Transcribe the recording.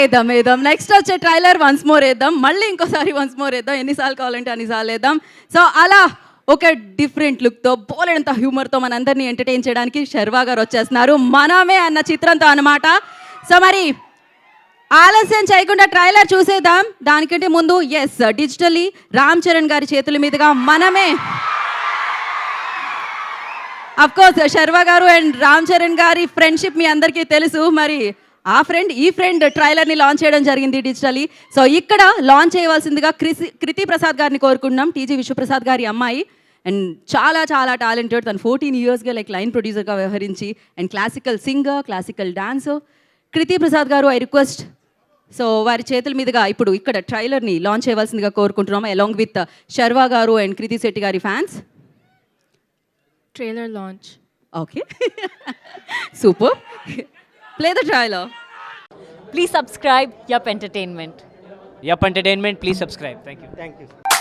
వేద్దాం వేద్దాం నెక్స్ట్ వచ్చే ట్రైలర్ వన్స్ మోర్ వేద్దాం. మళ్ళీ ఇంకోసారి వన్స్ మోర్ వేద్దాం. ఎన్నిసార్లు కావాలంటే అన్నిసార్లు వేద్దాం. సో అలా ఒక డిఫరెంట్ లుక్తో బోలెడంత హ్యూమర్తో మనందరినీ ఎంటర్టైన్ చేయడానికి శర్వా గారు వచ్చేస్తున్నారు. మనమే అన్న చిత్రంతో అన్నమాట. సో మరి ఆలస్యం చేయకుండా ట్రైలర్ చూసేద్దాం. దానికంటే ముందు ఎస్ డిజిటలీ రామ్ చరణ్ గారి చేతుల మీదుగా మనమే. అఫ్కోర్స్ శర్వా గారు అండ్ రామ్ చరణ్ గారి ఫ్రెండ్షిప్ మీ అందరికీ తెలుసు. మరి ఆ ఫ్రెండ్ ఈ ఫ్రెండ్ ట్రైలర్ని లాంచ్ చేయడం జరిగింది డిజిటలీ సో ఇక్కడ లాంచ్ చేయవలసిందిగా క్రిసి కృతి ప్రసాద్ గారిని కోరుకుంటున్నాం టీజీ విశ్వప్రసాద్ గారి అమ్మాయి అండ్ చాలా చాలా టాలెంటెడ్ తను ఫోర్టీన్ ఇయర్స్గా లైక్ లైన్ ప్రొడ్యూసర్గా వ్యవహరించి and classical singer classical dancer Kriti Prasad గారు ఐ రిక్వెస్ట్ సో వారి చేతుల మీదుగా ఇప్పుడు ఇక్కడ ట్రైలర్ని లాంచ్ చేయవలసిందిగా కోరుకుంటున్నాం అలాంగ్ విత్ శర్వా గారు అండ్ కృతి శెట్టి గారి fans Trailer launch. Okay. Super. Play the trailer. Please subscribe Yup Entertainment. Yup Entertainment, please subscribe. Thank you. Thank you.